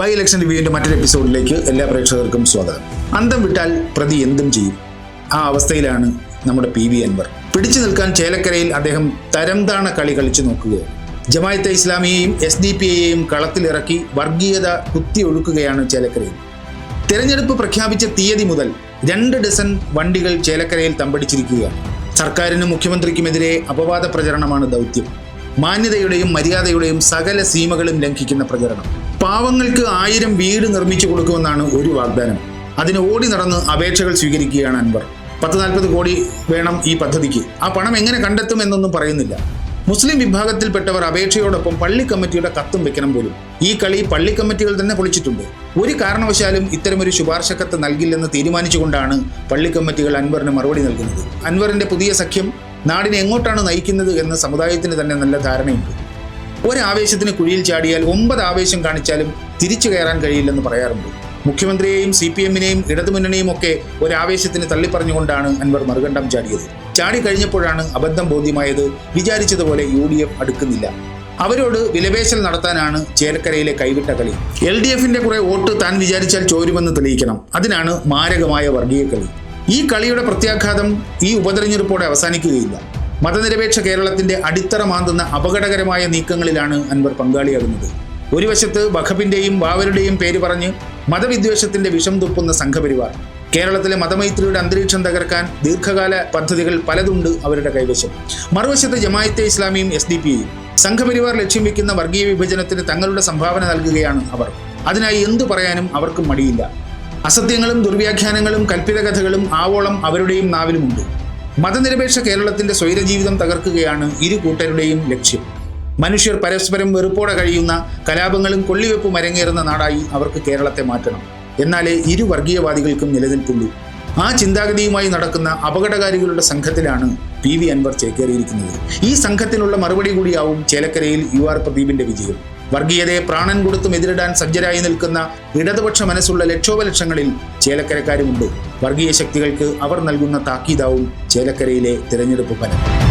By election റിവ്യൂവിന്റെ മറ്റൊരു എപ്പിസോഡിലേക്ക് എല്ലാ പ്രേക്ഷകർക്കും സ്വാഗതം. അന്തം വിട്ടാൽ പ്രതി എന്തും ചെയ്യും. ആ അവസ്ഥയിലാണ് നമ്മുടെ പി വി അൻവർ. പിടിച്ചു നിൽക്കാൻ ചേലക്കരയിൽ അദ്ദേഹം തരംതാണ കളി കളിച്ചു നോക്കുകയാണ് ജമായത്തെ ഇസ്ലാമിയെയും എസ് ഡി പി എയെയും കളത്തിലിറക്കി വർഗീയത കുത്തിയൊഴുക്കുകയാണ് ചേലക്കരയിൽ. തെരഞ്ഞെടുപ്പ് പ്രഖ്യാപിച്ച തീയതി മുതൽ രണ്ട് ഡസൻ വണ്ടികൾ ചേലക്കരയിൽ തമ്പടിച്ചിരിക്കുകയാണ് സർക്കാരിനും മുഖ്യമന്ത്രിക്കുമെതിരെ അപവാദ പ്രചരണമാണ് ദൗത്യം. മാന്യതയുടെയും മര്യാദയുടെയും സകല സീമകളും ലംഘിക്കുന്ന പ്രചരണം. പാവങ്ങൾക്ക് ആയിരം വീട് നിർമ്മിച്ചു കൊടുക്കുമെന്നാണ് ഒരു വാഗ്ദാനം. അതിന് ഓടി നടന്ന് അപേക്ഷകൾ സ്വീകരിക്കുകയാണ് അൻവർ. പത്ത് നാൽപ്പത് കോടി വേണം ഈ പദ്ധതിക്ക്. ആ പണം എങ്ങനെ കണ്ടെത്തും എന്നൊന്നും പറയുന്നില്ല. മുസ്ലിം വിഭാഗത്തിൽപ്പെട്ടവർ അപേക്ഷയോടൊപ്പം പള്ളി കമ്മിറ്റിയുടെ കത്തും വെക്കണം പോലും. ഈ കളി പള്ളി കമ്മിറ്റികൾ തന്നെ പൊളിച്ചിട്ടുണ്ട്. ഒരു കാരണവശാലും ഇത്തരമൊരു ശുപാർശ കത്ത് നൽകില്ലെന്ന് തീരുമാനിച്ചുകൊണ്ടാണ് പള്ളി കമ്മിറ്റികൾ അൻവറിന് മറുപടി നൽകുന്നത്. അൻവറിന്റെ പുതിയ സഖ്യം നാടിനെ എങ്ങോട്ടാണ് നയിക്കുന്നത് എന്ന് സമുദായത്തിന് തന്നെ നല്ല ധാരണയുണ്ട്. ഒരാവേശത്തിന് കുഴിയിൽ ചാടിയാൽ ഒമ്പത് ആവേശം കാണിച്ചാലും തിരിച്ചു കയറാൻ കഴിയില്ലെന്ന് പറയാറുണ്ട്. മുഖ്യമന്ത്രിയെയും സി പി എമ്മിനെയും ഇടതുമുന്നണിയും ഒക്കെ ഒരാവേശത്തിന് തള്ളിപ്പറഞ്ഞുകൊണ്ടാണ് അൻവർ മറുകണ്ഠം ചാടിയത്. ചാടി കഴിഞ്ഞപ്പോഴാണ് അബദ്ധം ബോധ്യമായത് വിചാരിച്ചതുപോലെ യു ഡി എഫ് അടുക്കുന്നില്ല. അവരോട് വിലപേശൽ നടത്താനാണ് ചേലക്കരയിലെ കൈവിട്ട കളി. എൽ ഡി എഫിന്റെ കുറെ വോട്ട് താൻ വിചാരിച്ചാൽ ചോരുമെന്ന് തെളിയിക്കണം. അതിനാണ് മാരകമായ വർഗീയ കളി. ഈ കളിയുടെ പ്രത്യാഘാതം ഈ ഉപതെരഞ്ഞെടുപ്പോടെ അവസാനിക്കുകയില്ല. മതനിരപേക്ഷ കേരളത്തിന്റെ അടിത്തറ മാന്തുന്ന അപകടകരമായ നീക്കങ്ങളിലാണ് അൻവർ പങ്കാളിയാകുന്നത്. ഒരു വശത്ത് വഖബിന്റെയും വാവരുടെയും പേര് പറഞ്ഞ് മതവിദ്വേഷത്തിന്റെ വിഷം തുപ്പുന്ന സംഘപരിവാർ. കേരളത്തിലെ മതമൈത്രിയുടെ അന്തരീക്ഷം തകർക്കാൻ ദീർഘകാല പദ്ധതികൾ പലതുണ്ട് അവരുടെ കൈവശം. മറുവശത്ത് ജമായത്തെ ഇസ്ലാമിയും എസ് ഡി പിയും സംഘപരിവാർ ലക്ഷ്യം വെക്കുന്ന വർഗീയ വിഭജനത്തിന് തങ്ങളുടെ സംഭാവന നൽകുകയാണ് അവർ. അതിനായി എന്തു പറയാനും അവർക്ക് മടിയില്ല. അസത്യങ്ങളും ദുർവ്യാഖ്യാനങ്ങളും കൽപ്പിത കഥകളും ആവോളം അവരുടെയും നാവിലുമുണ്ട്. മതനിരപേക്ഷ കേരളത്തിന്റെ സ്വൈരജീവിതം തകർക്കുകയാണ് ഇരു കൂട്ടരുടെയും ലക്ഷ്യം. മനുഷ്യർ പരസ്പരം വെറുപ്പോടെ കഴിയുന്ന കലാപങ്ങളും കൊള്ളിവെപ്പും അരങ്ങേറുന്ന നാടായി അവർക്ക് കേരളത്തെ മാറ്റണം. എന്നാലേ ഇരു വർഗീയവാദികൾക്കും നിലനിൽപ്പുള്ളൂ. ആ ചിന്താഗതിയുമായി നടക്കുന്ന അപകടകാരികളുടെ സംഘത്തിലാണ് പി വി അൻവർ ചേക്കേറിയിരിക്കുന്നത്. ഈ സംഘത്തിനുള്ള മറുപടി കൂടിയാവും ചേലക്കരയിൽ യു ആർ പ്രദീപിന്റെ വിജയം. വർഗീയതയെ പ്രാണൻ കൊടുത്തും എതിരിടാൻ സജ്ജരായി നിൽക്കുന്ന ഇടതുപക്ഷ മനസ്സുള്ള ലക്ഷോപലക്ഷങ്ങളിൽ ചേലക്കരക്കാരുമുണ്ട്. വർഗീയ ശക്തികൾക്ക് അവർ നൽകുന്ന താക്കീതാവും ചേലക്കരയിലെ തിരഞ്ഞെടുപ്പ് ഫലം.